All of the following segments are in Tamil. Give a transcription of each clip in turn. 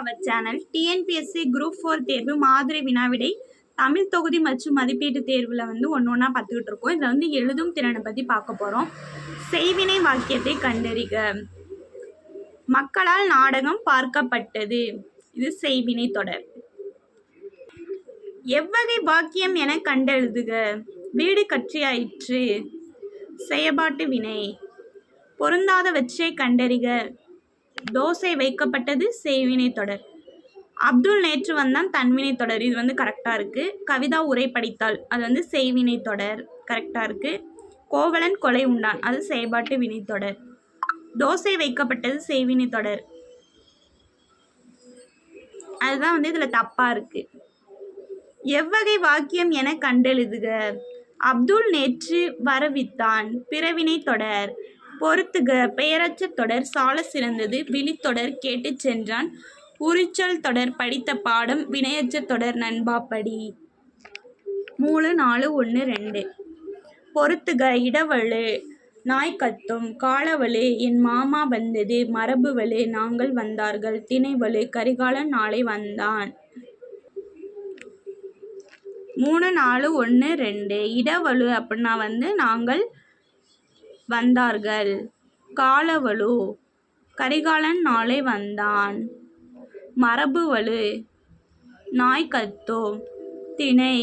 அவர் சேனல் டிஎன்பிஎஸ்சி குரூப் ஃபோர் தேர்வு மாதிரி வினாவிடை தமிழ் தொகுதி மற்றும் மதிப்பீட்டு தேர்வில் வந்து ஒன்று ஒன்றா பார்த்துக்கிட்டு இருக்கோம். இதில் வந்து எழுதும் திறனை பற்றி பார்க்க போகிறோம் செய்வினை வாக்கியத்தை கண்டறிக. மக்களால் நாடகம் பார்க்கப்பட்டது. இது செய்வினை தொடர். எவ்வகை வாக்கியம் என கண்டெழுதுக. வீடு கற்றியாயிற்று செயபாட்டு வினை. பொருந்தாதவற்றை கண்டறிக. தோசை வைக்கப்பட்டது செய்வினை தொடர். அப்துல் நேற்று வந்தான் தன்வினை தொடர். இது வந்து கரெக்டாக இருக்குது கவிதா உரை படித்தாள். அது வந்து செய்வினை தொடர். கரெக்டாக இருக்குது கோவலன் கொலை உண்டான். அது செயல்பாட்டு வினைத்தொடர் தோசை வைக்கப்பட்டது செய்வினை தொடர். அதுதான் வந்து இதில் தப்பாக இருக்குது எவ்வகை வாக்கியம் என கண்டெழுதுக. அப்துல் நேற்று வரவித்தான். பிறவினை தொடர். பொறுத்துக. பெயரச்ச தொடர் சால சிறந்தது. விழித்தொடர் கேட்டுச் சென்றான். உரிச்சல் தொடர் படித்த பாடம். வினையச்ச தொடர் நண்பாப்படி மூணு நாலு ஒன்று ரெண்டு. பொறுத்துக. இடவழு. நாய் கத்தும். காலவழு. என் மாமா வந்தது. மரபுவழு நாங்கள் வந்தார்கள். திணைவழு. கரிகாலன் நாளை வந்தான். மூணு நாலு ஒன்று ரெண்டு. இடவழு அப்படின்னா வந்து நாங்கள் வந்தார்கள். காலவழு கரிகாலன் நாளை வந்தான். மரபுவலு நாய் கத்தோம் திணை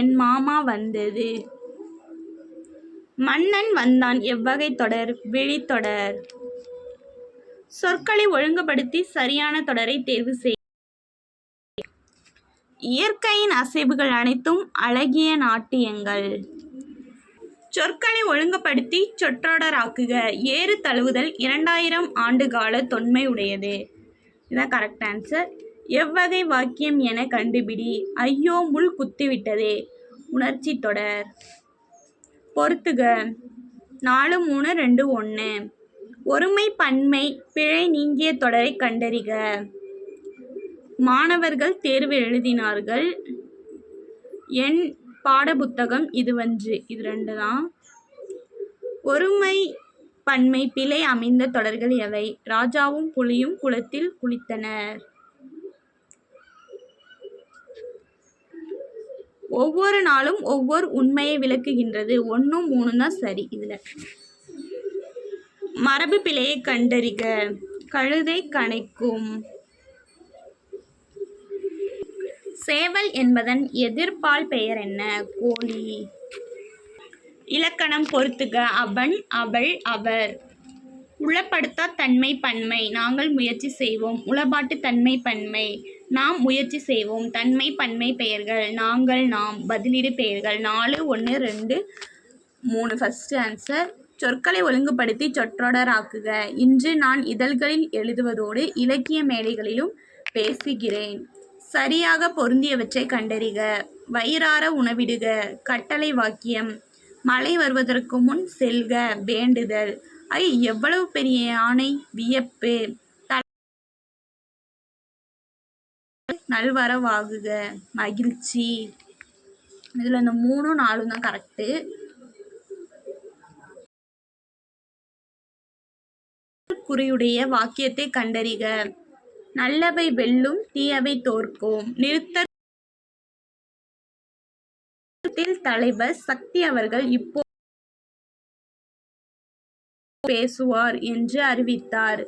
என் மாமா வந்தது. மன்னன் வந்தான் எவ்வகை தொடர் விழித்தொடர் சொற்களை ஒழுங்குபடுத்தி சரியான தொடரை தேர்வு செய். இயற்கையின் அசைவுகள் அனைத்தும் அழகிய நாட்டியங்கள். சொற்களை ஒழுங்குபடுத்தி சொற்றொடராக்குக. ஏறு தழுவுதல் இரண்டாயிரம் ஆண்டுகால தொன்மை உடையது இதான் கரெக்ட் ஆன்சர் எவ்வகை வாக்கியம் என கண்டுபிடி. ஐயோ முள் குத்திவிட்டதே. உணர்ச்சி தொடர். பொறுத்துக. நாலு மூணு ரெண்டு ஒன்று ஒருமை பன்மை பிழை நீங்கிய தொடரை கண்டறிக. மாணவர்கள் தேர்வு எழுதினார்கள். என் பாடப்புத்தகம் இதுவன்று இது ரெண்டு தான் ஒருமை பன்மை பிழை அமைந்த தொடர்கள் எவை? ராஜாவும் புலியும் குளத்தில் குளித்தனர். ஒவ்வொரு நாளும் ஒவ்வொரு உண்மையை விளக்குகின்றது. ஒன்றும் மூணு தான் சரி. இதில் மரபு பிழையை கண்டறிக. கழுதை கணைக்கும் சேவல் என்பதன் எதிர்ப்பால் பெயர் என்ன? கோழி. இலக்கணம் பொறுத்துக. அவன் அவள் அவர். உளப்படுத்தா தன்மை பன்மை. நாங்கள் முயற்சி செய்வோம். உளப்பாட்டு தன்மை பன்மை. நாம் முயற்சி செய்வோம். தன்மை பன்மை பெயர்கள். நாங்கள் நாம். பதிலீடு பெயர்கள். நாலு ஒன்று ரெண்டு மூணு. ஃபஸ்ட்டு ஆன்சர் சொற்களை ஒழுங்குபடுத்தி சொற்றொடராக்குக. இன்று நான் இதழ்களில் எழுதுவதோடு இலக்கிய மேடைகளிலும் பேசுகிறேன். சரியாக பொருந்தியவற்றை கண்டறிக. வயிறார உணவிடுக. கட்டளை வாக்கியம். மழை வருவதற்கு முன் செல்க. வேண்டுதல். ஐ எவ்வளவு பெரிய யானை வியப்பு. நல்வரவாகுக. மகிழ்ச்சி. இதில் இந்த மூணும் நாலும் தான் கரெக்டு குறியுடைய வாக்கியத்தை கண்டறிக. நல்லவை வெல்லும் தீயவை தோற்கும். நிறுத்த தலைவர் சக்தி அவர்கள் இப்போ பேசுவார் என்று அறிவித்தார்.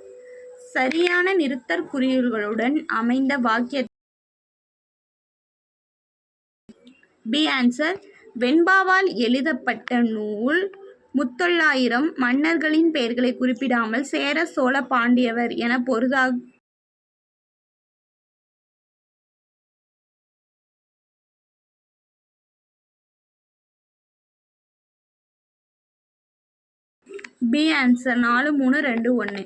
சரியான நிறுத்தற்குறிகளுடன் அமைந்த வாக்கிய பி ஆன்சர் வெண்பாவால் எழுதப்பட்ட நூல் முத்தொள்ளாயிரம் மன்னர்களின் பெயர்களை குறிப்பிடாமல் சேர சோழ பாண்டியவர் என பொருதாக பி ஆன்சர் நாலு மூணு ரெண்டு ஒன்று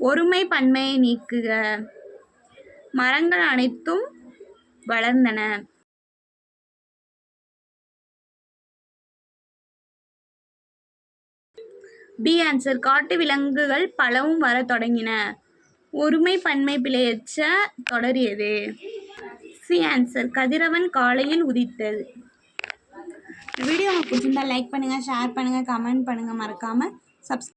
ஒருமை பன்மையை நீக்குக. மரங்கள் அனைத்தும் வளர்ந்தன. பி ஆன்சர் காட்டு விலங்குகள் பலவும் வர தொடங்கின. ஒருமை பன்மை பிழையச்ச தொடரியது சி ஆன்சர் கதிரவன் காலையில் உதித்தது வீடியோ உங்களுக்கு பிடிச்சிருந்தா லைக் பண்ணுங்கள் ஷேர் பண்ணுங்கள் கமெண்ட் பண்ணுங்கள் மறக்காமல் Substance.